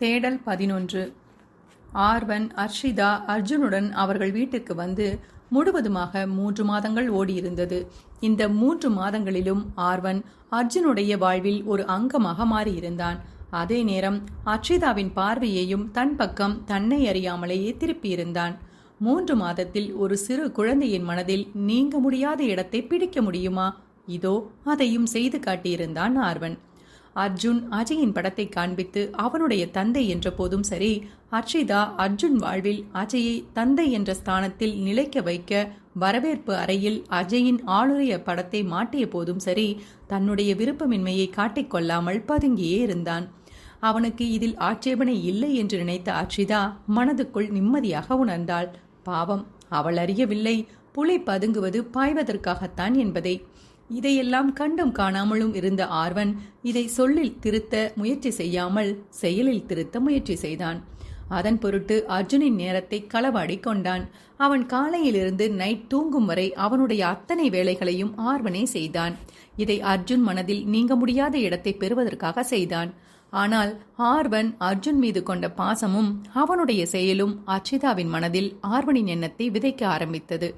தேடல் பதினொன்று. ஆர்வன் அர்ஷிதா அர்ஜுனுடன் அவர்கள் வீட்டுக்கு வந்து முழுவதுமாக மூன்று மாதங்கள் ஓடியிருந்தது. இந்த மூன்று மாதங்களிலும் ஆர்வன் அர்ஜுனுடைய வாழ்வில் ஒரு அங்கமாக மாறியிருந்தான். அதே நேரம் அர்ஷிதாவின் பார்வையையும் தன் பக்கம் தன்னை அறியாமலேயே திருப்பியிருந்தான். மூன்று மாதத்தில் ஒரு சிறு குழந்தையின் மனதில் நீங்க முடியாத இடத்தை பிடிக்க முடியுமா? இதோ அதையும் செய்து காட்டியிருந்தான் ஆர்வன். அர்ஜுன் அஜயின் படத்தை காண்பித்து அவனுடைய தந்தை என்ற போதும் சரி அர்ஷிதா அர்ஜுன் வாழ்வில் அஜயை தந்தை என்ற ஸ்தானத்தில் நிலைக்க வைக்க வரவேற்பு அறையில் அஜயின் ஆளுடைய படத்தை மாட்டிய போதும் சரி தன்னுடைய விருப்பமின்மையை காட்டிக்கொள்ளாமல் பதுங்கியே இருந்தான். அவனுக்கு இதில் ஆட்சேபனை இல்லை என்று நினைத்த அர்ஷிதா மனதுக்குள் நிம்மதியாக உணர்ந்தாள். பாவம் அவள் அறியவில்லை. புலி பதுங்குவது பாய்வதற்காகத்தான் என்பதை. இதையெல்லாம் கண்டும் காணாமலும் இருந்த ஆர்வன் இதை சொல்லில் திருத்த முயற்சி செய்யாமல் செயலில் திருத்த முயற்சி செய்தான். அதன் பொருட்டு அர்ஜுனின் நேரத்தை களவாடி கொண்டான். அவன் காலையிலிருந்து நைட் தூங்கும் வரை அவனுடைய அத்தனை வேலைகளையும் ஆர்வனே செய்தான். இதை அர்ஜுன் மனதில் நீங்க முடியாத இடத்தை பெறுவதற்காக செய்தான். ஆனால் ஆர்வன் அர்ஜுன் மீது கொண்ட பாசமும் அவனுடைய செயலும் அர்ச்சிதாவின் மனதில் ஆர்வனின் எண்ணத்தை விதைக்க ஆரம்பித்தது.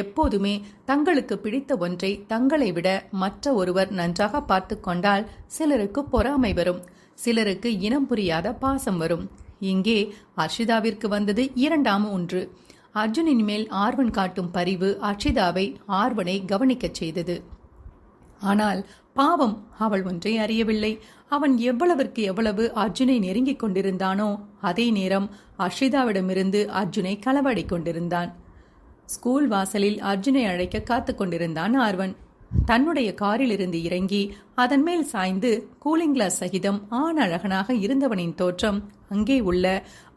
எப்போதுமே தங்களுக்கு பிடித்த ஒன்றை தங்களை விட மற்ற ஒருவர் நன்றாக பார்த்து கொண்டால் சிலருக்கு பொறாமை வரும். சிலருக்கு இனம் புரியாத பாசம் வரும். இங்கே அர்ஷிதாவிற்கு வந்தது இரண்டாம் ஒன்று. அர்ஜுனின் மேல் ஆர்வன் காட்டும் பரிவு அர்ஷிதாவை ஆர்வனை கவனிக்கச் செய்தது. ஆனால் பாவம் அவள் ஒன்றை அறியவில்லை. அவன் எவ்வளவிற்கு எவ்வளவு அர்ஜுனை நெருங்கிக் கொண்டிருந்தானோ அதே நேரம் அர்ஷிதாவிடமிருந்து அர்ஜுனை களவாடி கொண்டிருந்தான். ஸ்கூல் வாசலில் அர்ஜுனை அழைக்க காத்து கொண்டிருந்தான் ஆர்வன். தன்னுடைய காரில் இருந்து இறங்கி அதன் மேல் சாய்ந்து கூலிங் கிளாஸ் சகிதம் ஆண் அழகனாக இருந்தவனின் தோற்றம் அங்கே உள்ள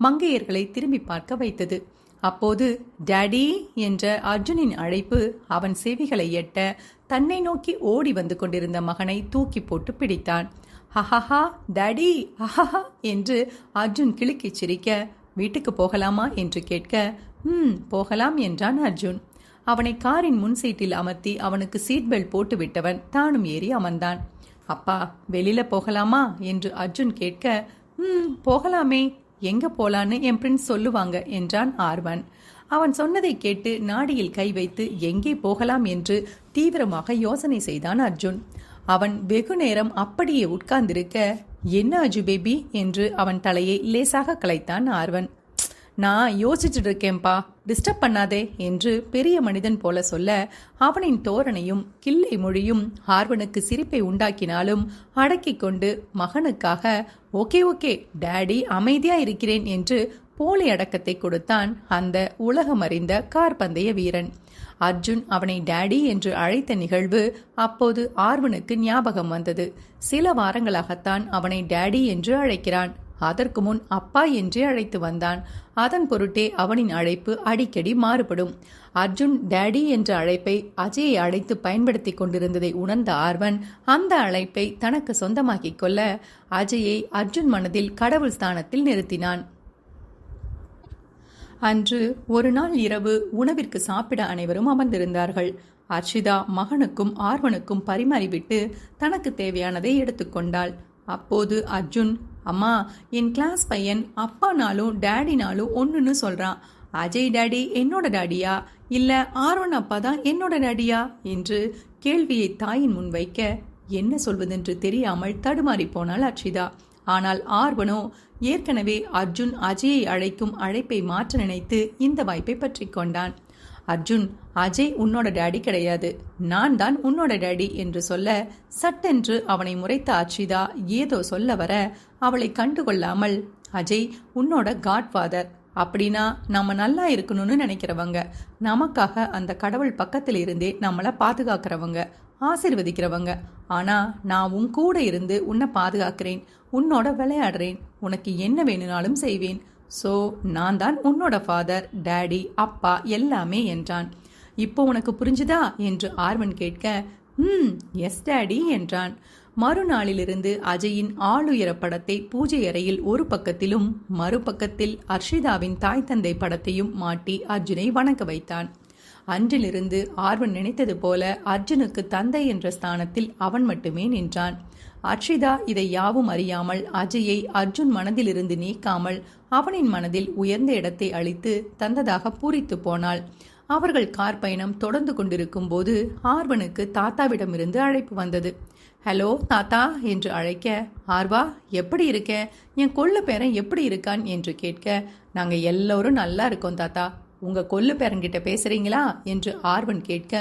மங்கையர்களை திரும்பி பார்க்க வைத்தது. அப்போது டேடி என்ற அர்ஜுனின் அழைப்பு அவன் செவிகளை எட்ட தன்னை நோக்கி ஓடி வந்து கொண்டிருந்த மகனை தூக்கி போட்டு பிடித்தான். ஹஹஹா டேடி அஹஹா என்று அர்ஜுன் கிளுக்கிச் சிரிக்க வீட்டுக்கு போகலாமா என்று கேட்க ம் போகலாம் என்றான் அர்ஜுன். அவனை காரின் முன் சீட்டில் அமர்த்தி அவனுக்கு சீட் பெல்ட் போட்டு விட்டவன் தானும் ஏறி அமர்ந்தான். அப்பா வெளியில போகலாமா? என்று அர்ஜுன் கேட்க ம் போகலாமே எங்க போலான்னு என் பிரின்ஸ் சொல்லுவாங்க என்றான் ஆர்வன். அவன் சொன்னதை கேட்டு நாடியில் கை வைத்து எங்கே போகலாம்? என்று தீவிரமாக யோசனை செய்தான் அர்ஜுன். அவன் வெகு நேரம் அப்படியே உட்கார்ந்திருக்க என்ன அஜு பேபி? என்று அவன் தலையை லேசாக கலைத்தான் ஆர்வன். நான் யோசிச்சுட்டு இருக்கேன்பா டிஸ்டர்ப் பண்ணாதே என்று பெரிய மனிதன் போல சொல்ல அவனின் தோரணையும் கிள்ளை மொழியும் ஆர்வனுக்கு சிரிப்பை உண்டாக்கினாலும் அடக்கிக் கொண்டு மகனுக்காக ஓகே ஓகே டேடி அமைதியா இருக்கிறேன் என்று போலி அடக்கத்தை கொடுத்தான் அந்த உலகம் அறிந்த கார்பந்தய வீரன். அர்ஜுன் அவனை டேடி என்று அழைத்த நிகழ்வு அப்போது ஆர்வனுக்கு ஞாபகம் வந்தது. சில வாரங்களாகத்தான் அவனை டேடி என்று அழைக்கிறான். அதற்கு முன் அப்பா என்றே அழைத்து வந்தான். அதன் பொருட்டே அவனின் அழைப்பு அடிக்கடி மாறுபடும். அர்ஜுன் டேடி என்ற அழைப்பை அஜயை அழைத்து பயன்படுத்தி கொண்டிருந்ததை உணர்ந்த ஆர்வன் அந்த அழைப்பை தனக்கு சொந்தமாக்கிக் கொள்ள அஜயை அர்ஜுன் மனதில் கடவுள் ஸ்தானத்தில் நிறுத்தினான். அன்று ஒரு நாள் இரவு உணவிற்கு சாப்பிட அனைவரும் அமர்ந்திருந்தார்கள். அர்ஷிதா மகனுக்கும் ஆர்வனுக்கும் பரிமாறிவிட்டு தனக்கு தேவையானதை எடுத்துக்கொண்டாள் அப்போது அர்ஜுன் அம்மா என் கிளாஸ் பையன் அப்பானாலும் டேடினாலும் ஒன்றுன்னு சொல்கிறான் அஜய் டேடி என்னோட டேடியா? இல்லை ஆர்வன் அப்பா தான் என்னோட டேடியா? என்று கேள்வியை தாயின் முன் வைக்க என்ன சொல்வதென்று தெரியாமல் தடுமாறி போனாள் அர்ஷிதா. ஆனால் ஆர்வனோ ஏற்கனவே அர்ஜுன் அஜயை அழைக்கும் அழைப்பை மாற்ற நினைத்து இந்த வாய்ப்பை பற்றி கொண்டான். அர்ஜுன் அஜய் உன்னோட டேடி கிடையாது. நான் தான் உன்னோட டேடி என்று சொல்ல சட்டென்று அவனை முறைத்த அச்சிதா ஏதோ சொல்ல வர அவளை கண்டுகொள்ளாமல் அஜய் உன்னோட காட்ஃபாதர். அப்படின்னா நம்ம நல்லா இருக்கணும்னு நினைக்கிறவங்க. நமக்காக அந்த கடவுள் பக்கத்தில் இருந்தே நம்மளை பாதுகாக்கிறவங்க. ஆசிர்வதிக்கிறவங்க. ஆனா நான் உன் கூட இருந்து உன்னை பாதுகாக்கிறேன். உன்னோட விளையாடுறேன். உனக்கு என்ன வேணும்னாலும் செய்வேன். ஸோ நான் தான் உன்னோட ஃபாதர் டேடி அப்பா எல்லாமே என்றான். இப்போ உனக்கு புரிஞ்சுதா? என்று ஆர்வன் கேட்க ம் எஸ் டேடி என்றான். மறுநாளிலிருந்து அஜயின் ஆளுயர படத்தை பூஜை அறையில் ஒரு பக்கத்திலும் மறுபக்கத்தில் அர்ஷிதாவின் தாய் தந்தை படத்தையும் மாட்டி அர்ஜுனை வணக்க வைத்தான். அன்றிலிருந்து ஆர்வன் நினைத்தது போல அர்ஜுனுக்கு தந்தை என்ற ஸ்தானத்தில் அவன் மட்டுமே நின்றான். அர்ஷிதா இதை யாவும் அறியாமல் அஜயை அர்ஜுன் மனதிலிருந்து நீக்காமல் அவனின் மனதில் உயர்ந்த இடத்தை அளித்து தந்ததாக பூரித்து போனாள். அவர்கள் கார் பயணம் தொடர்ந்து கொண்டிருக்கும் போது ஆர்வனுக்கு தாத்தாவிடமிருந்து அழைப்பு வந்தது. ஹலோ தாத்தா என்று அழைக்க ஆர்வா எப்படி இருக்க? என் கொள்ளு பேரன் எப்படி இருக்கான்? என்று கேட்க நாங்கள் எல்லோரும் நல்லா இருக்கோம் தாத்தா. உங்க கொள்ளு பேரங்கிட்ட பேசுறீங்களா? என்று ஆர்வன் கேட்க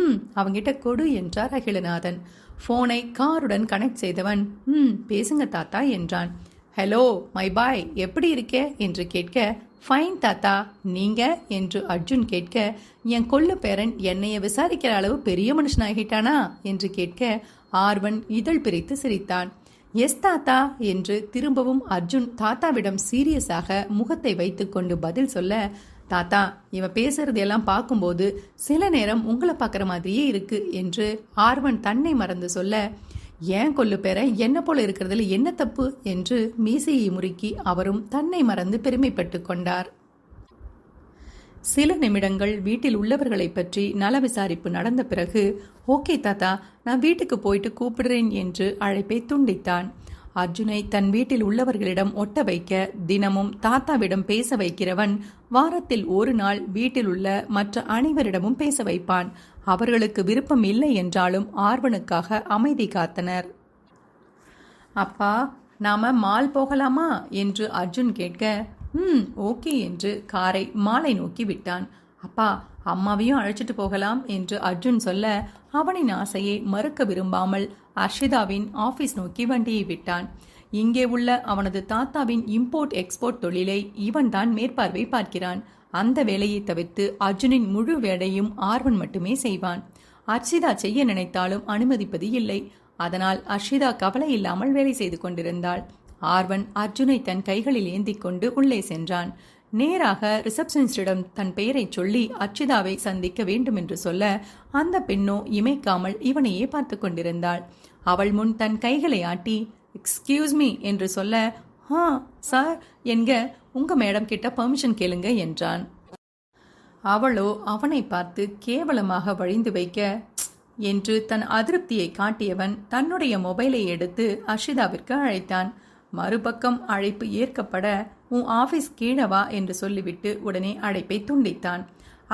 ம் அவங்கிட்ட கொடு என்றார் அகிலநாதன். போனை காருடன் கனெக்ட் செய்தவன் ம் பேசுங்க தாத்தா என்றான். ஹலோ மை பாய் எப்படி இருக்கே? என்று கேட்க ஃபைன் தாத்தா நீங்க? என்று அர்ஜுன் கேட்க என் கொள்ளு பேரன் என்னைய விசாரிக்கிற அளவு பெரிய மனுஷனாகிட்டானா? என்று கேட்க ஆர்வன் இதழ் பிரித்து சிரித்தான். எஸ் தாத்தா என்று திரும்பவும் அர்ஜுன் தாத்தாவிடம் சீரியஸாக முகத்தை வைத்துக்கொண்டு பதில் சொல்ல தாத்தா இவன் பேசுறதையெல்லாம் பார்க்கும்போது சில நேரம் உங்களை பார்க்குற மாதிரியே இருக்கு என்று ஆர்வன் தன்னை மறந்து சொல்ல ஏன் கொல்லு பெற என்ன போல இருக்கிறதுல என்ன தப்பு? என்று மீசையை முறுக்கி அவரும் தன்னை மறந்து பெருமைப்பட்டு கொண்டார். சில நிமிடங்கள் வீட்டில் உள்ளவர்களை பற்றி நல விசாரிப்பு நடந்த பிறகு ஓகே தாத்தா நான் வீட்டுக்கு போயிட்டு கூப்பிடுறேன் என்று அழைப்பை துண்டித்தான். அர்ஜுனை தன் வீட்டில் உள்ளவர்களிடம் ஒட்ட வைக்க தினமும் தாத்தாவிடம் பேச வைக்கிறவன் வாரத்தில் ஒரு நாள் வீட்டில் உள்ள மற்ற அனைவரிடமும் பேச வைப்பான். அவர்களுக்கு விருப்பம் இல்லை என்றாலும் ஆர்வனுக்காக அமைதி காத்தனர். அப்பா நாம மால் போகலாமா? என்று அர்ஜுன் கேட்க ம் ஓகே என்று காரை மாலை நோக்கி விட்டான். அப்பா அம்மாவையும் அழைச்சிட்டு போகலாம் என்று அர்ஜுன் சொல்ல அவனின் ஆசையை மறுக்க விரும்பாமல் அர்ஷிதாவின் ஆபீஸ் நோக்கி வண்டியை விட்டான். இங்கே உள்ள அவனது தாத்தாவின் இம்போர்ட் எக்ஸ்போர்ட் தொழிலை இவன் தான் மேற்பார்வை பார்க்கிறான். அந்த வேலையை தவிர்த்து அர்ஜுனின் முழு வேலையும் ஆர்வன் மட்டுமே செய்வான். அர்ஷிதா செய்ய நினைத்தாலும் அனுமதிப்பது இல்லை. அதனால் அர்ஷிதா கவலை இல்லாமல் வேலை செய்து கொண்டிருந்தாள். ஆர்வன் அர்ஜுனை தன் கைகளில் ஏந்தி கொண்டு உள்ளே சென்றான். நேராக ரிசப்ஷனிஸ்டிடம் தன் பெயரை சொல்லி அர்ச்சிதாவை சந்திக்க வேண்டும் என்று சொல்ல அந்த பெண்ணோ இமைக்காமல் இவனையே பார்த்து கொண்டிருந்தாள். அவள் முன் தன் கைகளை ஆட்டி எக்ஸ்கியூஸ் மீ என்று சொல்ல ஹா சார் என்க உங்க மேடம் கிட்ட பர்மிஷன் கேளுங்க என்றான். அவளோ அவனை பார்த்து கேவலமாக வழிந்து வைக்க என்று தன் அதிருப்தியை காட்டியவன் தன்னுடைய மொபைலை எடுத்து அர்ஷிதாவிற்கு அழைத்தான். மறுபக்கம் அழைப்பு ஏற்கப்பட உன் ஆபீஸ் கீழவா என்று சொல்லிவிட்டு உடனே அழைப்பை துண்டித்தான்.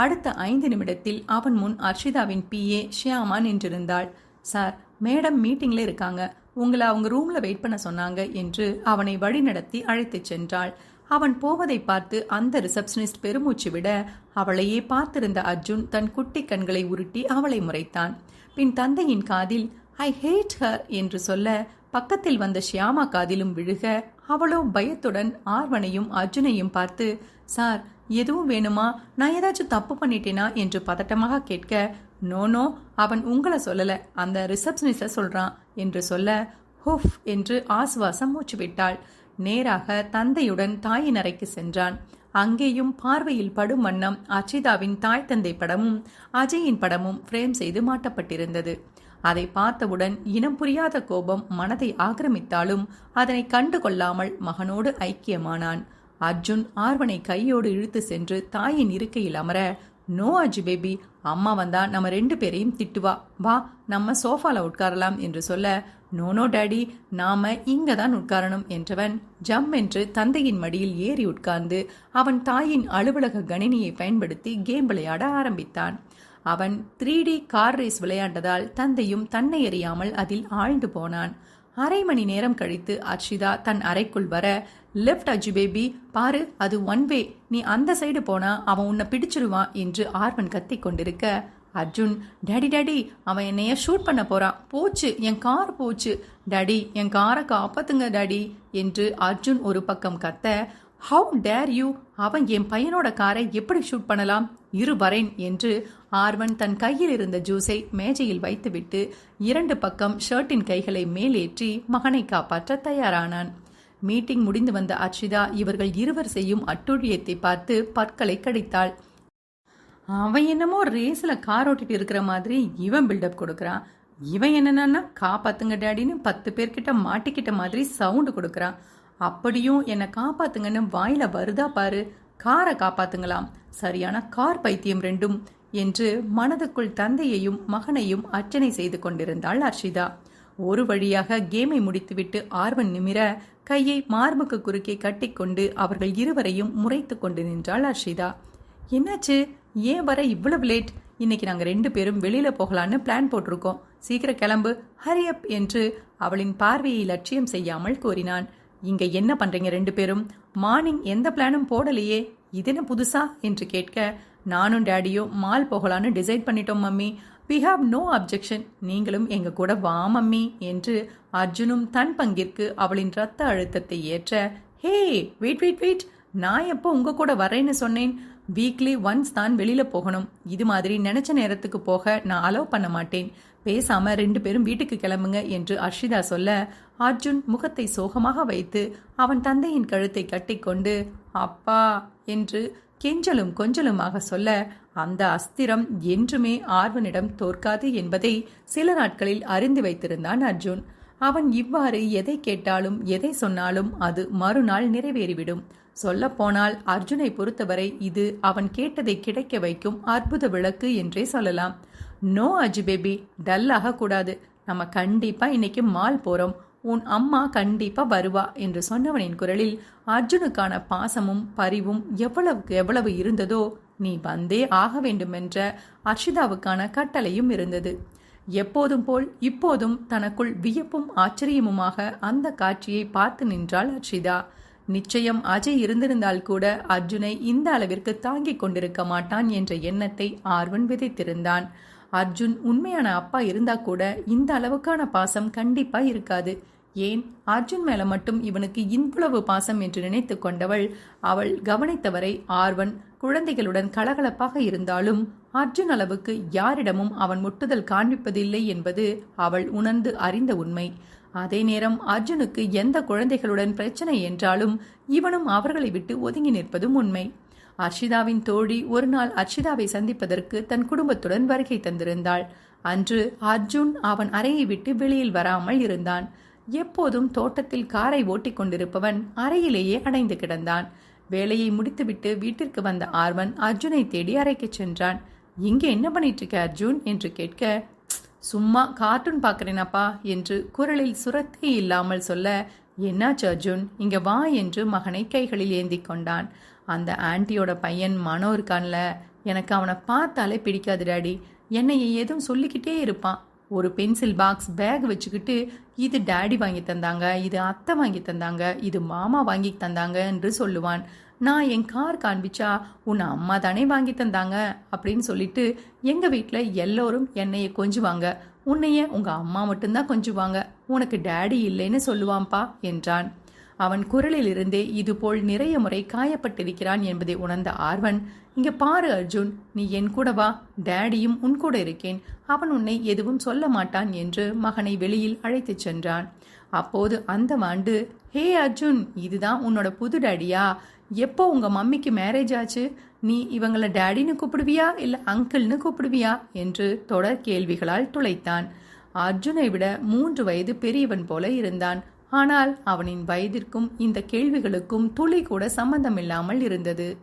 அடுத்த ஐந்து நிமிடத்தில் அவன் முன் அர்ஷிதாவின் பிஏ ஷியாமா நின்றிருந்தாள். சார் மேடம் மீட்டிங்ல இருக்காங்க. உங்களை அவங்க ரூம்ல வெயிட் பண்ண சொன்னாங்க என்று அவனை வழிநடத்தி அழைத்துச் சென்றாள். அவன் போவதை பார்த்து அந்த ரிசப்ஷனிஸ்ட் பெருமூச்சு விட அவளையே பார்த்திருந்த அர்ஜுன் தன் குட்டி கண்களை உருட்டி அவளை முறைத்தான். பின் தந்தையின் காதில் ஐ ஹேட் ஹர் என்று சொல்ல பக்கத்தில் வந்த ஷியாமா காதிலும் விழுக அவளோ பயத்துடன் ஆர்வனையும் அர்ஜுனையும் பார்த்து சார் எதுவும் வேணுமா? நான் ஏதாச்சும் தப்பு பண்ணிட்டேனா? என்று பதட்டமாக கேட்க நோ அவன் உங்களை சொல்லலை. அந்த ரிசப்ஷனிஸ்ட சொல்றான் என்று சொல்ல ஹுஃப் என்று ஆசுவாசம் மூச்சு விட்டாள் நேராக தந்தையுடன் தாயின் அறைக்கு சென்றான். அங்கேயும் பார்வையில் படும் வண்ணம் அச்சிதாவின் தாய் தந்தை படமும் அஜயின் படமும் ஃப்ரேம் செய்து மாட்டப்பட்டிருந்தது. அதை பார்த்தவுடன் இனம் புரியாத கோபம் மனதை ஆக்கிரமித்தாலும் அதனை கண்டு கொள்ளாமல் மகனோடு ஐக்கியமானான். அர்ஜுன் ஆர்வனை கையோடு இழுத்து சென்று தாயின் இருக்கையில் அமர நோ அஜி பேபி அம்மா வந்தா நம்ம ரெண்டு பேரையும் திட்டுவா வா. நம்ம சோஃபால உட்காரலாம் என்று சொல்ல நோனோ டேடி நாம இங்க தான் உட்காரணும் என்றவன் ஜம் என்று தந்தையின் மடியில் ஏறி உட்கார்ந்து அவன் தாயின் அலுவலக கணினியை பயன்படுத்தி கேம் விளையாட ஆரம்பித்தான். அவன் த்ரீ டி கார் ரேஸ் விளையாண்டதால் தந்தையும் தன்னை அறியாமல் அதில் ஆழ்ந்து போனான். அரை மணி நேரம் கழித்து அர்ஷிதா தன் அறைக்குள் வர லெஃப்ட் அஜி பேபி பாரு அது ஒன் வே நீ அந்த சைடு போனா அவன் உன்னை பிடிச்சிருவான் என்று ஆர்வன் கத்தி கொண்டிருக்க அர்ஜுன் டேடி டேடி அவன் என்னைய ஷூட் பண்ண போறான். போச்சு என் கார் போச்சு. டேடி என் காரை காப்பாத்துங்க டேடி என்று அர்ஜுன் ஒரு பக்கம் கத்த ஹவு டேர் யூ அவன் என் பையனோட காரை எப்படி ஷூட் பண்ணலாம்? இரு வரேன் என்று ஆர்வன் தன் கையில் இருந்த ஜூஸை மேஜையில் வைத்துவிட்டு இரண்டு பக்கம் ஷர்ட்டின் கைகளை மேலேற்றி மகனை காப்பாற்ற தயாரானான். மீட்டிங் முடிந்து வந்த அர்ஷிதா இவர்கள் இருவர் செய்யும் அட்டுழியத்தை பார்த்து பற்களை கடித்தாள். அவன் என்னமோ ரேஸில் கார் ஓட்டிட்டு இருக்கிற மாதிரி இவன் பில்டப் கொடுக்குறான். இவன் என்னென்னா காப்பாத்துங்க டேடின்னு பத்து பேர்கிட்ட மாட்டிக்கிட்ட மாதிரி சவுண்டு கொடுக்குறான். அப்படியும் என்னை காப்பாத்துங்கன்னு வாயில வருதா பாரு. காரை காப்பாத்துங்களாம். சரியான கார் பைத்தியம் ரெண்டும் என்று மனதுக்குள் தந்தையையும் மகனையும் அர்ச்சனை செய்து கொண்டிருந்தாள் அர்ஷிதா ஒரு வழியாக கேமை முடித்துவிட்டு ஆர்வன் நிமிர கையை மார்புக்கு குறுக்கே கட்டிக்கொண்டு அவர்கள் இருவரையும் முறைத்து கொண்டு நின்றாள் அர்ஷிதா என்னாச்சு? ஏன் வர இவ்வளவு லேட்? இன்னைக்கு நாங்கள் ரெண்டு பேரும் வெளியில போகலான்னு பிளான் போட்டிருக்கோம். சீக்கிரம் கிளம்பு. ஹரியப் என்று அவளின் பார்வையை லட்சியம் செய்யாமல் கூறினான். இங்க என்ன பண்றீங்க ரெண்டு பேரும்? மார்னிங் எந்த பிளானும் போடலையே. இது என்ன புதுசா? என்று கேட்க நானும் டேடியும் மால் போகலான்னு டிசைட் பண்ணிட்டோம் mummy. We have no objection நீங்களும் எங்க கூட வா மம்மி என்று அர்ஜுனும் தன் பங்கிற்கு அவளின் ரத்த அழுத்தத்தை ஏற்ற ஹே வெயிட் வெயிட் வெயிட் நான் எப்போ உங்க கூட வரேன்னு சொன்னேன். வீக்லி ஒன்ஸ் தான் வெளியில போகணும். இது மாதிரி நினைச்ச நேரத்துக்கு போக நான் அலோவ் பண்ண மாட்டேன். பேசாம ரெண்டு பேரும் வீட்டுக்கு கிளம்புங்க என்று அர்ஷிதா சொல்ல அர்ஜுன் முகத்தை சோகமாக வைத்து அவன் தந்தையின் கழுத்தை கட்டிக்கொண்டு அப்பா என்று கெஞ்சலும் கொஞ்சலுமாக சொல்ல அந்த அஸ்திரம் என்றுமே ஆர்வனிடம் தோற்காது என்பதை சில நாட்களில் அறிந்து வைத்திருந்தான் அர்ஜுன். அவன் இவ்வாறு எதை கேட்டாலும் எதை சொன்னாலும் அது மறுநாள் நிறைவேறிவிடும். சொல்லப்போனால் அர்ஜுனை பொறுத்தவரை இது அவன் கேட்டதை கிடைக்க வைக்கும் அற்புத விளக்கு என்றே சொல்லலாம். நோ அஜி பேபி டல் ஆகக்கூடாது. நம்ம கண்டிப்பா இன்னைக்கு மால் போறோம். உன் அம்மா கண்டிப்பா வருவா என்று சொன்னவனின் குரலில் அர்ஜுனுக்கான பாசமும் பரிவும் எவ்வளவுக்கு எவ்வளவு இருந்ததோ நீ வந்தே ஆக வேண்டுமென்ற அர்ஷிதாவுக்கான கட்டளையும் இருந்தது. எப்போதும் போல் இப்போதும் தனக்குள் வியப்பும் ஆச்சரியமுமாக அந்த காட்சியை பார்த்து நின்றாள் அர்ஷிதா. நிச்சயம் அஜய் இருந்திருந்தால் கூட அர்ஜுனை இந்த அளவிற்கு தாங்கிக் கொண்டிருக்க மாட்டான் என்ற எண்ணத்தை ஆர்வன் விதைத்திருந்தான். அர்ஜுன் உண்மையான அப்பா இருந்தா கூட இந்த அளவுக்கான பாசம் கண்டிப்பா இருக்காது. ஏன்? அர்ஜுன் மேல மட்டும் இவனுக்கு இவ்வளவு பாசம் என்று நினைத்து கொண்டவள் அவள் கவனித்தவரை ஆர்வன் குழந்தைகளுடன் கலகலப்பாக இருந்தாலும் அர்ஜுன் அளவுக்கு யாரிடமும் அவன் முட்டுதல் காண்பிப்பதில்லை என்பது அவள் உணர்ந்து அறிந்த உண்மை. அதே நேரம் அர்ஜுனுக்கு எந்த குழந்தைகளுடன் பிரச்சனை என்றாலும் இவனும் அவர்களை விட்டு ஒதுங்கி நிற்பதும் உண்மை. அர்ஷிதாவின் தோழி ஒரு நாள் அர்ஷிதாவை சந்திப்பதற்கு தன் குடும்பத்துடன் வருகை தந்திருந்தாள். அன்று அர்ஜுன் அவன் அறையை விட்டு வெளியில் வராமல் இருந்தான். எப்போதும் தோட்டத்தில் காரை ஓட்டிக் கொண்டிருப்பவன் அறையிலேயே அடைந்து கிடந்தான். வேலையை முடித்துவிட்டு வீட்டிற்கு வந்த ஆர்வன் அர்ஜுனை தேடி அறைக்கு சென்றான். இங்கே என்ன பண்ணிட்டு இருக்க அர்ஜுன்? என்று கேட்க சும்மா கார்ட்டூன் பார்க்குறேனப்பா என்று குரலில் சுரத்தே இல்லாமல் சொல்ல என்னாச்சு அர்ஜுன்? இங்கே வா என்று மகனை கைகளில் ஏந்தி கொண்டான். அந்த ஆன்ட்டியோட பையன் மனோ இருக்கான்ல எனக்கு அவனை பார்த்தாலே பிடிக்காது டாடி. என்னை எதுவும் சொல்லிக்கிட்டே இருப்பான். ஒரு பென்சில் பாக்ஸ் பேக் வச்சுக்கிட்டு இது டேடி வாங்கி தந்தாங்க இது அத்தை வாங்கி தந்தாங்க இது மாமா வாங்கி தந்தாங்க என்று சொல்லுவான். நான் என் கார் காண்பிச்சா உன் அம்மா தானே வாங்கி தந்தாங்க அப்படின்னு சொல்லிட்டு எங்கள் வீட்டில் எல்லோரும் என்னையை கொஞ்சுவாங்க. உன்னைய உங்கள் அம்மா மட்டும்தான் கொஞ்சுவாங்க. உனக்கு டேடி இல்லைன்னு சொல்லுவான்ப்பா என்றான். அவன் குரலில் இருந்தே இதுபோல் நிறைய முறை காயப்பட்டிருக்கிறான் என்பதை உணர்ந்த ஆர்வன் இங்க பாரு அர்ஜுன் நீ என் கூட வா டேடியும் உன் கூட இருக்கேன். அவன் உன்னை எதுவும் சொல்ல மாட்டான் என்று மகனை வெளியில் அழைத்துச் சென்றான். அப்போது அந்த ஆண்டு ஹே அர்ஜுன் இதுதான் உன்னோட புது டேடியா? எப்போ உங்கள் மம்மிக்கு மேரேஜ் ஆச்சு? நீ இவங்களை டேடின்னு கூப்பிடுவியா? இல்லை அங்கிள்னு கூப்பிடுவியா? என்று தொடர் கேள்விகளால் துளைத்தான். அர்ஜுனை விட மூன்று வயது பெரியவன் போல இருந்தான். ஆனால் அவனின் வயதிற்கும் இந்த கேள்விகளுக்கும் துளி கூட சம்பந்தமில்லாமல் இருந்தது.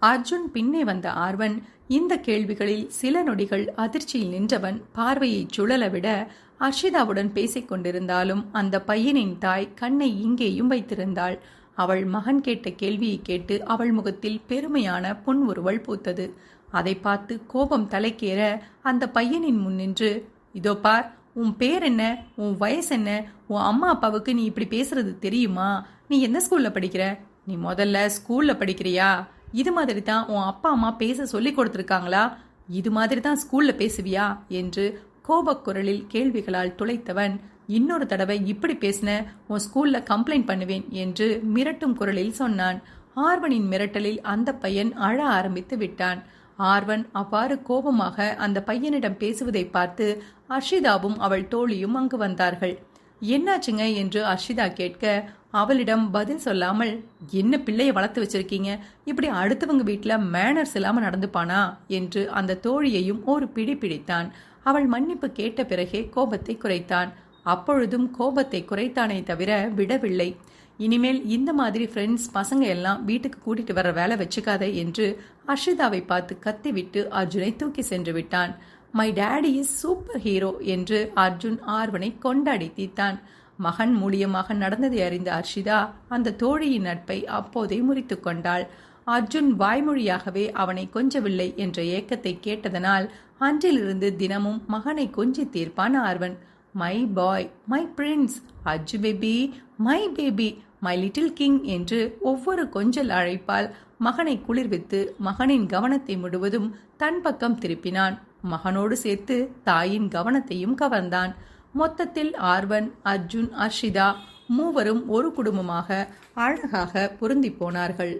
அர்ஜுன் பின்னே வந்த ஆர்வன் இந்த கேள்விகளில் சில நொடிகள் அதிர்ச்சியில் நின்றவன் பார்வையை சுழல விட அர்ஷிதாவுடன் பேசிக் கொண்டிருந்தாலும் அந்த பையனின் தாய் கண்ணை இங்கேயும் வைத்திருந்தாள். அவள் மகன் கேட்ட கேள்வியை கேட்டு அவள் முகத்தில் பெருமையான புன்முறுவல் பூத்தது. அதை பார்த்து கோபம் தலைக்கேற அந்த பையனின் முன் நின்று இதோ பார் உன் பேர் என்ன? உன் வயசு என்ன? உன் அம்மா அப்பாவுக்கு நீ இப்படி பேசுறது தெரியுமா? நீ எந்த ஸ்கூல்ல படிக்கிற? நீ முதல்ல ஸ்கூல்ல படிக்கிறியா? இது மாதிரி தான் உன் அப்பா அம்மா பேச சொல்லி கொடுத்துருக்காங்களா? இது மாதிரி தான் ஸ்கூல்ல பேசுவியா? என்று கோபக்குரலில் கேள்விகளால் துளைத்தவன் இன்னொரு தடவை இப்படி பேசின உன் ஸ்கூல்ல கம்ப்ளைண்ட் பண்ணுவேன் என்று மிரட்டும் குரலில் சொன்னான். ஆர்வனின் மிரட்டலில் அந்த பையன் அழ ஆரம்பித்து விட்டான். ஆர்வன் அவ்வாறு கோபமாக அந்த பையனிடம் பேசுவதை பார்த்து அர்ஷிதாவும் அவள் தோழியும் அங்கு வந்தார்கள். என்னாச்சுங்க? என்று அர்ஷிதா கேட்க அவளிடம் பதில் சொல்லாமல் என்ன பிள்ளையை வளர்த்து வச்சிருக்கீங்க? இப்படி அடுத்தவங்க வீட்டில் மேனர்ஸ் இல்லாமல் நடந்துப்பானா? என்று அந்த தோழியையும் ஒரு பிடி பிடித்தான். அவள் மன்னிப்பு கேட்ட பிறகே கோபத்தை குறைத்தான். அப்பொழுதும் கோபத்தை குறைத்தானே தவிர விடவில்லை. இனிமேல் இந்த மாதிரி ஃப்ரெண்ட்ஸ் பசங்க எல்லாம் வீட்டுக்கு கூட்டிட்டு வர வேலை வச்சுக்காத என்று அர்ஷிதாவை பார்த்து கத்திவிட்டு அர்ஜுனை தூக்கி சென்று விட்டான். My daddy is super hero என்று அர்ஜுன் ஆர்வனை கொண்டாடி தீர்த்தான். மகன் மூலியமாக நடந்ததை அறிந்த அர்ஷிதா அந்த தோழியின் நட்பை அப்போதே முறித்து கொண்டாள். அர்ஜுன் வாய்மொழியாகவே அவனை கொஞ்சவில்லை என்ற ஏக்கத்தை கேட்டதனால் அன்றிலிருந்து தினமும் மகனை கொஞ்சி தீர்ப்பான் Aarvan. My boy my prince Aju baby my baby my little king என்று ஒவ்வொரு கொஞ்சல் அழைப்பால் மகனை குளிர்வித்து மகனின் கவனத்தை முழுவதும் தன் பக்கம் திருப்பினான். மகனோடு சேர்த்து தாயின் கவனத்தையும் கவர்ந்தான். மொத்தத்தில் ஆர்வன் அர்ஜுன் அர்ஷிதா மூவரும் ஒரு குடும்பமாக அழகாக பொருந்தி போனார்கள்.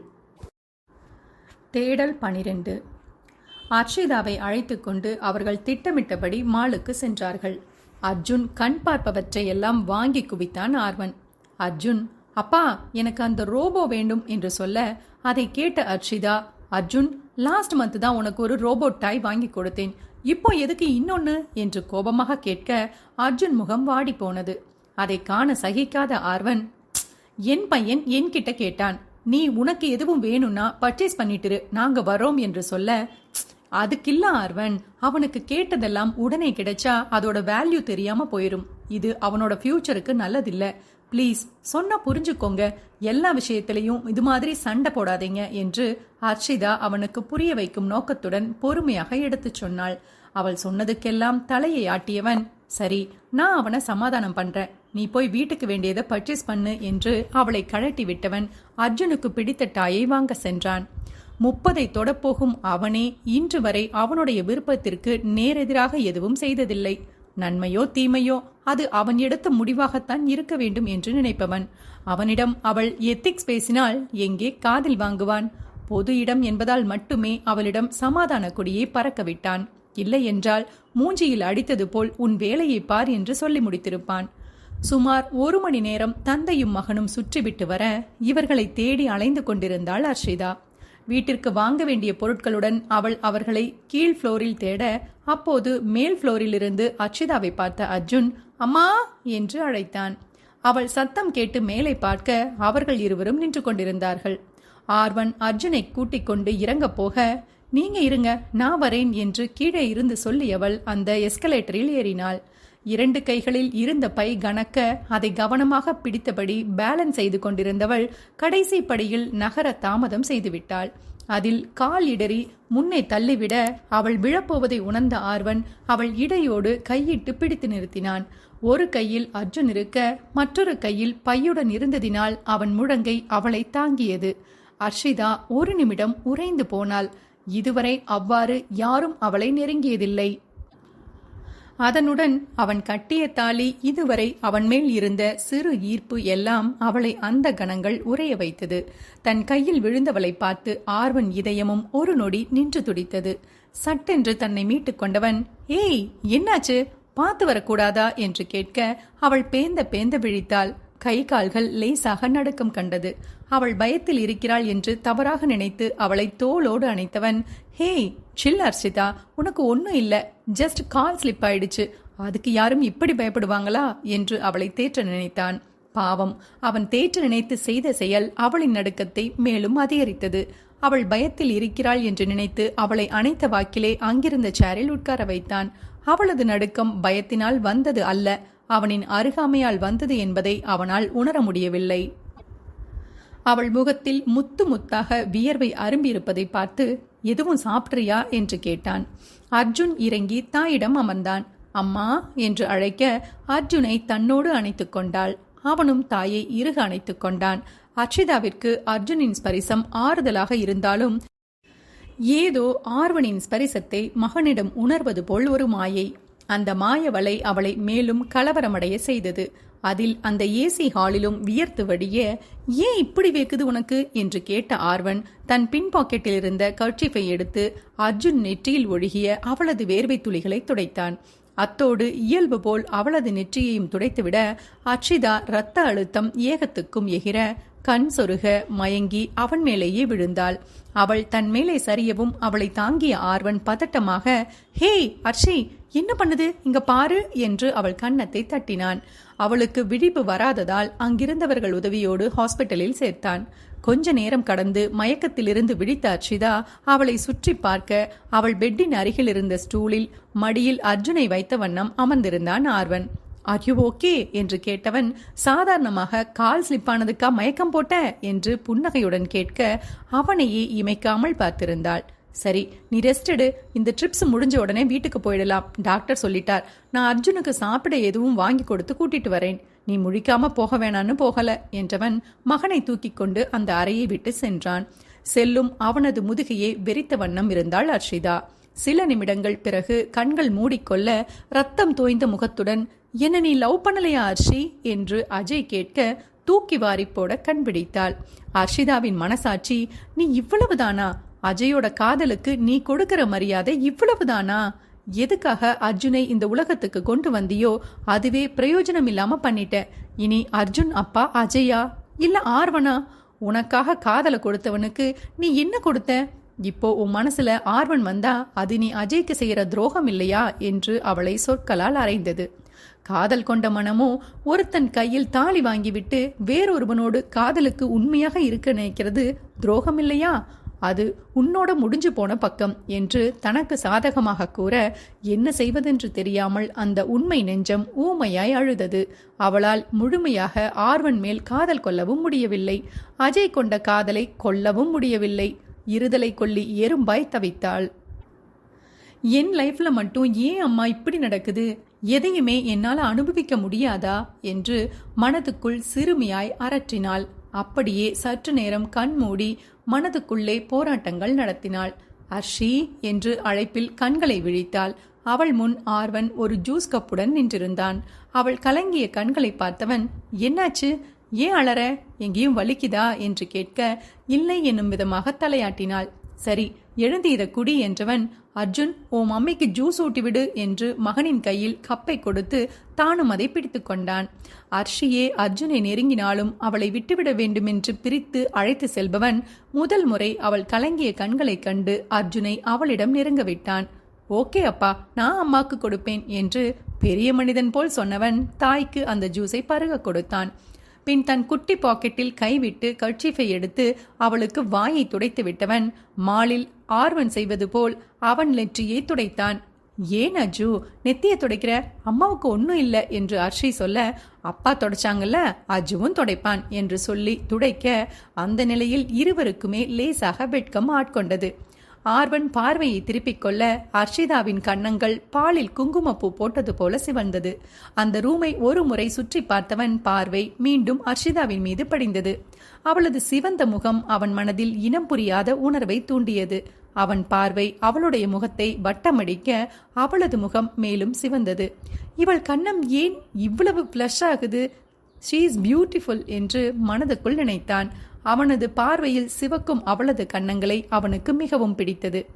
தேடல் பனிரெண்டு. அர்ஷிதாவை அழைத்து கொண்டு அவர்கள் திட்டமிட்டபடி மாலுக்கு சென்றார்கள். அர்ஜுன் கண் பார்ப்பவற்றை எல்லாம் வாங்கி குவித்தான் ஆர்வன். அர்ஜுன் அப்பா எனக்கு அந்த ரோபோ வேண்டும் என்று சொல்ல அதை கேட்ட அர்ஷிதா அர்ஜுன் லாஸ்ட் மந்த் தான் உனக்கு ஒரு ரோபோ டாய் வாங்கி கொடுத்தேன். இப்போ எதுக்கு இன்னொன்று என்று கோபமாக கேட்க அர்ஜுன் முகம் வாடி போனது. அதை காண சகிக்காத ஆர்வன் என் பையன் என்கிட்ட கேட்டான் நீ உனக்கு எதுவும் வேணும்னா பர்ச்சேஸ் பண்ணிட்டுரு நாங்க வரோம் என்று சொல்ல அதுக்கில்ல ஆர்வன் அவனுக்கு கேட்டதெல்லாம் உடனே கிடைச்சா அதோட வேல்யூ தெரியாம போயிரும். இது அவனோட ஃபியூச்சருக்கு நல்லதில்ல. ப்ளீஸ் சொன்னா புரிஞ்சுக்கோங்க. எல்லா விஷயத்திலையும் இது மாதிரி சண்டை போடாதீங்க என்று அர்ஷிதா அவனுக்கு புரிய வைக்கும் நோக்கத்துடன் பொறுமையாக எடுத்துச் சொன்னாள். அவள் சொன்னதுக்கெல்லாம் தலையை ஆட்டியவன் சரி நான் அவனை சமாதானம் பண்றேன். நீ போய் வீட்டுக்கு வேண்டியதை பர்ச்சேஸ் பண்ணு என்று அவளை கழட்டி விட்டவன் அர்ஜுனுக்கு பிடித்த டாயை வாங்க சென்றான். முப்பதை தொடப்போகும் அவனே இன்று வரை அவனுடைய விருப்பத்திற்கு நேரெதிராக எதுவும் செய்ததில்லை. நன்மையோ தீமையோ அது அவன் எடுத்த முடிவாகத்தான் இருக்க வேண்டும் என்று நினைப்பவன். அவனிடம் அவள் எத்திக்ஸ் பேசினால் எங்கே காதில் வாங்குவான்? பொது இடம் என்பதால் மட்டுமே அவளிடம் சமாதான கொடியை பறக்க விட்டான். இல்லை என்றால் மூஞ்சியில் அடித்தது போல் உன் வேலையை பார் என்று சொல்லி முடித்திருப்பான். சுமார் ஒரு மணி நேரம் தந்தையும் மகனும் சுற்றிவிட்டு வர இவர்களை தேடி அலைந்து கொண்டிருந்தாள் அர்ஷிதா. வீட்டிற்கு வாங்க வேண்டிய பொருட்களுடன் அவள் அவர்களை கீழ் ஃப்ளோரில் தேட அப்போது மேல் ஃப்ளோரிலிருந்து அச்சிதாவை பார்த்த அர்ஜுன் அம்மா! என்று அழைத்தான். அவள் சத்தம் கேட்டு மேலே பார்க்க அவர்கள் இருவரும் நின்று கொண்டிருந்தார்கள். ஆர்வன் அர்ஜுனை கூட்டிக் கொண்டு இறங்கப் போக நீங்க இருங்க நான் வரேன் என்று கீழே இருந்து சொல்லியவள் அந்த எஸ்கலேட்டரில் ஏறினாள். இரண்டு கைகளில் இருந்த பை கணக்க அதை கவனமாக பிடித்தபடி பேலன்ஸ் செய்து கொண்டிருந்தவள் கடைசி படியில் நகர தாமதம் செய்துவிட்டாள். அதில் கால் இடறி முன்னே தள்ளிவிட அவள் விழப்போவதை உணர்ந்த ஆர்வன் அவள் இடையோடு கையிட்டு பிடித்து நிறுத்தினான். ஒரு கையில் அர்ஜுன் இருக்க மற்றொரு கையில் பையுடன் இருந்ததினால் அவன் முழங்கை அவளை தாங்கியது. அர்ஷிதா ஒரு நிமிடம் உறைந்து போனாள். இதுவரை அவ்வாறு யாரும் அவளை நெருங்கியதில்லை. அதனுடன் அவன் கட்டிய தாலி இதுவரை அவன் மேல் இருந்த சிறு ஈர்ப்பு எல்லாம் அவளை அந்த கணங்கள் உரைய வைத்தது. தன் கையில் விழுந்தவளை பார்த்து ஆர்வன் இதயமும் ஒரு நொடி நின்று துடித்தது. சட்டென்று தன்னை மீட்டுக் கொண்டவன் ஏய் என்னாச்சு? பார்த்து வரக்கூடாதா? என்று கேட்க அவள் பேந்த பேந்த விழித்தாள். கை கால்கள் லேசாக நடுக்கம் கண்டது. அவள் பயத்தில் இருக்கிறாள் என்று தவறாக நினைத்து அவளை தோளோடு அணைத்தவன் ஹே சில் அர்ஷிதா உனக்கு ஒன்றும் இல்லை. ஜஸ்ட் கால் ஸ்லிப் ஆயிடுச்சு. அதுக்கு யாரும் இப்படி பயப்படுவாங்களா? என்று அவளை தேற்ற நினைத்தான். பாவம் அவன் தேற்ற நினைத்து செய்த செயல் அவளின் நடுக்கத்தை மேலும் அதிகரித்தது. அவள் பயத்தில் இருக்கிறாள் என்று நினைத்து அவளை அணைத்த வாக்கிலே அங்கிருந்த சேரில் உட்கார வைத்தான். அவளது நடுக்கம் பயத்தினால் வந்தது அல்ல. அவனின் அருகாமையால் வந்தது என்பதை அவனால் உணர முடியவில்லை. அவள் முகத்தில் முத்து முத்தாக வியர்வை அரும்பியிருப்பதை பார்த்து எதுவும் சாப்பிட்றியா என்று கேட்டான். அர்ஜுன் இறங்கி தாயிடம் அமர்ந்தான். அம்மா என்று அழைக்க அர்ஜுனை தன்னோடு அணைத்துக் கொண்டாள். அவனும் தாயை இறுக அணைத்துக் கொண்டான். அர்ஷிதாவிற்கு அர்ஜுனின் ஸ்பரிசம் ஆறுதலாக இருந்தாலும் ஏதோ ஆர்வனின் ஸ்பரிசத்தை மகனிடம் உணர்வது போல் ஒரு மாயை. அந்த மாயவலை அவளை மேலும் கலவரமடைய செய்தது. அதில் அந்த ஏசி ஹாலிலும் வியர்த்து வடிய ஏன் இப்படி வைக்குது உனக்கு? என்று கேட்ட ஆர்வன் தன் பின் பாக்கெட்டில் இருந்த கர்ச்சிஃபை எடுத்து அர்ஜுன் நெற்றியில் ஒழுகிய அவளது வேர்வை துளிகளை துடைத்தான். அத்தோடு இயல்பு போல் அவளது நெற்றியையும் துடைத்துவிட அர்ஷிதா இரத்த அழுத்தம் ஏகத்துக்கும் எகிர கண் சொருக மயங்கி அவன் மேலேயே விழுந்தாள். அவள் தன் மேலே சரியவும் அவளை தாங்கிய ஆர்வன் பதட்டமாக ஹேய் அர்ஷி என்ன பண்ணுது? இங்க பாரு என்று அவள் கன்னத்தை தட்டினான். அவளுக்கு விழிப்பு வராததால் அங்கிருந்தவர்கள் உதவியோடு ஹாஸ்பிட்டலில் சேர்த்தான். கொஞ்ச நேரம் கடந்து மயக்கத்திலிருந்து விழித்த அர்ஷிதா அவளை சுற்றி பார்க்க அவள் பெட்டின் அருகில் இருந்த ஸ்டூலில் மடியில் அர்ஜுனை வைத்த வண்ணம் அமர்ந்திருந்தான் ஆர்வன். ஆர் யூ ஓகே என்று கேட்டவன் சாதாரணமாக கால் ஸ்லிப்பானதுக்கா மயக்கம் போட்ட? என்று புன்னகையுடன் கேட்க அவனையே இமைக்காமல் பார்த்திருந்தாள். சரி நீ ரெஸ்ட் எடு. இந்த ட்ரிப்ஸ் முடிஞ்ச உடனே வீட்டுக்கு போயிடலாம். டாக்டர் சொல்லிட்டார். நான் அர்ஜுனுக்கு சாப்பிட எதுவும் வாங்கி கொடுத்து கூட்டிட்டு வரேன். நீ முழிக்காம போக வேணான்னு போகல என்றவன் மகனை தூக்கி கொண்டு அந்த அறையை விட்டு சென்றான். செல்லும் அவனது முதுகையே வெறித்த வண்ணம் இருந்தாள் அர்ஷிதா. சில நிமிடங்கள் பிறகு கண்கள் மூடிக்கொள்ள ரத்தம் தோய்ந்த முகத்துடன் என்ன நீ லவ் பண்ணலையா அர்ஷி என்று அஜய் கேட்க தூக்கி வாரி போட கண்பிடித்தாள் அர்ஷிதாவின் மனசாட்சி நீ இவ்வளவுதானா? அஜயோட காதலுக்கு நீ கொடுக்கிற மரியாதை இவ்வளவுதானா? எதுக்காக அர்ஜுனை இந்த உலகத்துக்கு கொண்டு வந்தியோ? அதுவே பிரயோஜனம் இல்லாம பண்ணிட்ட. இனி அர்ஜுன் அப்பா அஜயா? இல்ல ஆர்வனா? உனக்காக காதலை கொடுத்தவனுக்கு நீ என்ன கொடுத்த? இப்போ உன் மனசுல ஆர்வன் வந்தா அது நீ அஜய்க்கு செய்யற துரோகம் இல்லையா? என்று அவளை சொற்களால் அறைந்தது. காதல் கொண்ட மனமோ ஒருத்தன் கையில் தாலி வாங்கிவிட்டு வேறொருவனோடு காதலுக்கு உண்மையாக இருக்க நினைக்கிறது துரோகம் இல்லையா அது உன்னோட முடிஞ்சு போன பக்கம் என்று தனக்கு சாதகமாக கூற என்ன செய்வதென்று தெரியாமல் அந்த உண்மை நெஞ்சம் ஊமையாய் அழுதது. அவளால் முழுமையாக ஆர்வன் மேல் காதல் கொள்ளவும் முடியவில்லை. அஜய் கொண்ட காதலை கொல்லவும் முடியவில்லை. இருதலை கொல்லி எறும்பாய் தவித்தாள். என் லைஃப்ல மட்டும் ஏன் அம்மா இப்படி நடக்குது? எதையுமே என்னால் அனுபவிக்க முடியாதா? என்று மனதுக்குள் சிறுமியாய் அரற்றினாள். அப்படியே சற்று நேரம் கண் மூடி மனதுக்குள்ளே போராட்டங்கள் நடத்தினாள். அர்ஷி என்று அழைப்பில் கண்களை விழித்தாள். அவள் முன் ஆர்வன் ஒரு ஜூஸ் கப்புடன் நின்றிருந்தான். அவள் கலங்கிய கண்களை பார்த்தவன் என்னாச்சு? ஏன் அலற? எங்கேயும் வலிக்குதா? என்று கேட்க இல்லை என்னும் விதமாக தலையாட்டினாள். சரி எழுந்து இத குடி என்றவன் அர்ஜுன் ஓ மம்மிக்கு ஜூஸ் ஊட்டிவிடு என்று மகனின் கையில் கப்பை கொடுத்து தானும் அதை பிடித்து கொண்டான். அர்ஷியே அர்ஜுனை நெருங்கினாலும் அவளை விட்டுவிட வேண்டுமென்று பிரித்து அழைத்து செல்பவன் முதல் முறை அவள் கலங்கிய கண்களைக் கண்டு அர்ஜுனை அவளிடம் நெருங்க விட்டான். ஓகே அப்பா நான் அம்மாக்கு கொடுப்பேன் என்று பெரிய மனிதன் போல் சொன்னவன் தாய்க்கு அந்த ஜூஸை பருக கொடுத்தான். பின் தன் குட்டி பாக்கெட்டில் கைவிட்டு கர்ச்சீஃபை எடுத்து அவளுக்கு வாயை துடைத்து விட்டவன் மாலில் ஆர்வன் செய்வது போல் அவன் நெற்றியை துடைத்தான். ஏன் அஜு? நெத்திய துடைக்கிற? அம்மாவுக்கு ஒன்றும் இல்லை என்று அர்ஷி சொல்ல அப்பா துடைச்சாங்கல்ல அஜுவும் துடைப்பான் என்று சொல்லி துடைக்க அந்த நிலையில் இருவருக்குமே லேசாக வெட்கம் ஆட்கொண்டது. ஆர்வன் பார்வையை திருப்பிக் கொள்ள அர்ஷிதாவின் கன்னங்கள் பாலில் குங்குமப்பூ போட்டது போல சிவந்தது. அந்த ரூமை ஒரு முறை சுற்றி பார்த்தவன் பார்வை மீண்டும் அர்ஷிதாவின் மீது படிந்தது. அவளது சிவந்த முகம் அவன் மனதில் இனம் புரியாத உணர்வை தூண்டியது. அவன் பார்வை அவளுடைய முகத்தை வட்டமடிக்க அவளது முகம் மேலும் சிவந்தது. இவள் கண்ணம் ஏன் இவ்வளவு ஃப்ளஷ் ஆகுது? ஷீ இஸ் பியூட்டிஃபுல் என்று மனதுக்குள் நினைத்தான். அவனது பார்வையில் சிவக்கும் அவளது கன்னங்களை அவனுக்கு மிகவும் பிடித்தது.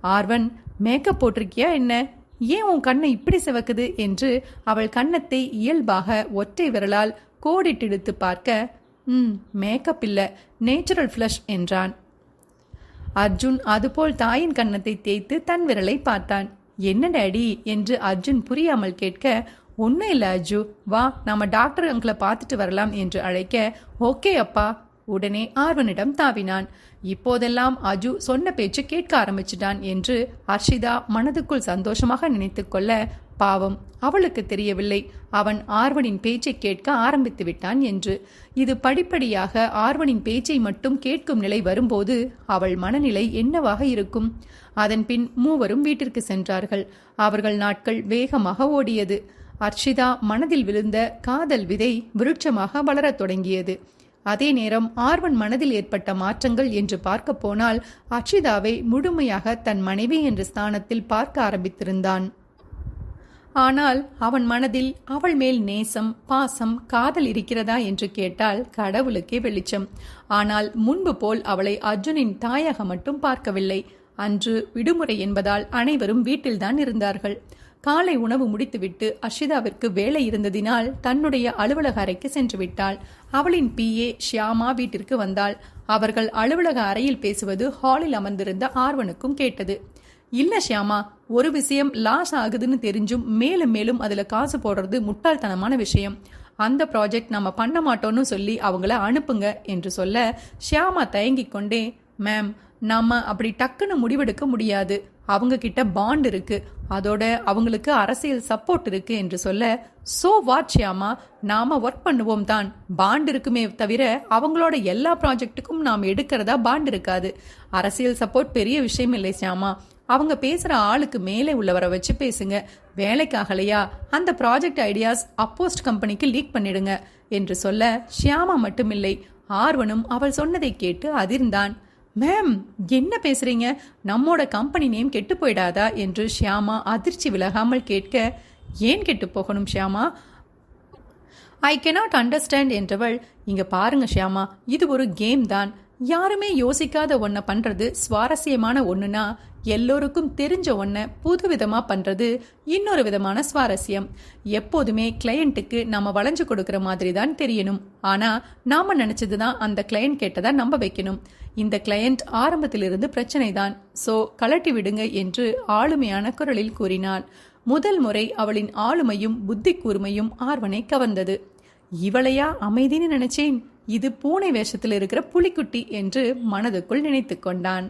ஆர்வன் மேக்கப் போட்டிருக்கியா என்ன? ஏன் உன் கண்ணை இப்படி சிவக்குது? என்று அவள் கன்னத்தை இயல்பாக ஒற்றை விரலால் கோடிட்டெடுத்து பார்க்க ம் மேக்கப் இல்லை நேச்சுரல் ஃப்ளஷ் என்றான். அர்ஜுன் அதுபோல் தாயின் கன்னத்தை தேய்த்து தன் விரலை பார்த்தான். என்ன டேடி? என்று அர்ஜுன் புரியாமல் கேட்க ஒன்றும் இல்லை அர்ஜு வா நாம டாக்டர் அங்கிளை பார்த்துட்டு வரலாம் என்று அழைக்க ஓகே அப்பா. உடனே ஆர்வனிடம் தாவினான். இப்போதெல்லாம் அஜு சொன்ன பேச்சு கேட்க ஆரம்பிச்சிட்டான் என்று அர்ஷிதா மனதுக்குள் சந்தோஷமாக நினைத்துக்கொள்ள பாவம் அவளுக்கு தெரியவில்லை. அவன் ஆர்வனின் பேச்சை கேட்க ஆரம்பித்து விட்டான் என்று. இது படிப்படியாக ஆர்வனின் பேச்சை மட்டும் கேட்கும் நிலை வரும்போது அவள் மனநிலை என்னவாக இருக்கும்? அதன்பின் மூவரும் வீட்டிற்கு சென்றார்கள். அவர்கள் நாட்கள் வேகமாக ஓடியது. அர்ஷிதா மனதில் விழுந்த காதல் விதை விருட்சமாக வளரத் தொடங்கியது. அதே நேரம் ஆர்வன் மனதில் ஏற்பட்ட மாற்றங்கள் என்று பார்க்க போனால் அக்ஷிதாவை முழுமையாக தன் மனைவி என்ற ஸ்தானத்தில் பார்க்க ஆரம்பித்திருந்தான். ஆனால் அவன் மனதில் அவள் மேல் நேசம் பாசம் காதல் இருக்கிறதா என்று கேட்டால் கடவுளுக்கே வெளிச்சம். ஆனால் முன்பு போல் அவளை அர்ஜுனின் தாயாக மட்டும் பார்க்கவில்லை. அன்று விடுமுறை என்பதால் அனைவரும் வீட்டில்தான் இருந்தார்கள். காலை உணவு முடித்துவிட்டு அர்ஷிதாவிற்கு வேலை இருந்ததினால் தன்னுடைய அலுவலக அறைக்கு சென்று விட்டாள். அவளின் பிஏ ஷியாமா வீட்டிற்கு வந்தாள். அவர்கள் அலுவலக அறையில் பேசுவது ஹாலில் அமர்ந்திருந்த ஆர்வனுக்கும் கேட்டது. இல்ல ஷியாமா ஒரு விஷயம் லாஸ் ஆகுதுன்னு தெரிஞ்சும் மேலும் மேலும் அதுல காசு போடுறது முட்டாள்தனமான விஷயம். அந்த ப்ராஜெக்ட் நம்ம பண்ண மாட்டோம்னு சொல்லி அவங்கள அனுப்புங்க என்று சொல்ல ஷியாமா தயங்கிக் கொண்டே மேம் நாம அப்படி டக்குன்னு முடிவெடுக்க முடியாது. அவங்க கிட்ட பாண்ட் இருக்கு. அதோட அவங்களுக்கு அரசியல் சப்போர்ட் இருக்கு என்று சொல்ல சோ வாட் ஷியாமா? நாம ஒர்க் பண்ணுவோம் தான். பாண்ட் இருக்குமே தவிர அவங்களோட எல்லா ப்ராஜெக்ட்டுக்கும் நாம் எடுக்கிறதா பாண்ட் இருக்காது. அரசியல் சப்போர்ட் பெரிய விஷயம் இல்லை ஷியாமா. அவங்க பேசுற ஆளுக்கு மேலே உள்ளவரை வச்சு பேசுங்க. வேலைக்காகலையா? அந்த ப்ராஜெக்ட் ஐடியாஸ் அப்போஸ்ட் கம்பெனிக்கு லீக் பண்ணிடுங்க. என்று சொல்ல ஷியாமா மட்டுமில்லை. ஆர்வனும் அவள் சொன்னதை கேட்டு அதிர்ந்தான். மேம் என்ன பேசுறீங்க? நம்மோட கம்பெனி நேம் கெட்டு போயிடாதா? என்று ஷியாமா அதிர்ச்சி விலகாமல் கேட்க ஏன் கெட்டு போகணும் ஷியாமா? ஐ கெனாட் அண்டர்ஸ்டாண்ட் என்றவள் இங்க பாருங்க ஷியாமா இது ஒரு கேம் தான். யாருமே யோசிக்காத ஒன்றை பண்றது சுவாரஸ்யமான ஒன்றுனா எல்லோருக்கும் தெரிஞ்ச ஒன்றை புது விதமாக பண்ணுறது இன்னொரு விதமான சுவாரஸ்யம். எப்போதுமே கிளையண்ட்டுக்கு நம்ம வளைஞ்சு கொடுக்குற மாதிரி தான் தெரியணும். ஆனால் நாம் நினச்சது தான் அந்த கிளையண்ட் கேட்டதா நம்ப வைக்கணும். இந்த கிளையண்ட் ஆரம்பத்திலிருந்து பிரச்சனை தான் ஸோ கலட்டி விடுங்க என்று ஆளுமையான குரலில் கூறினாள். முதல் முறை அவளின் ஆளுமையும் புத்தி கூர்மையும் ஆர்வனை கவர்ந்தது. இவளையா? அமைதின்னு நினைச்சேன். இது பூனை வேஷத்தில் இருக்கிற புலிக்குட்டி என்று மனதுக்குள் நினைத்து கொண்டான்.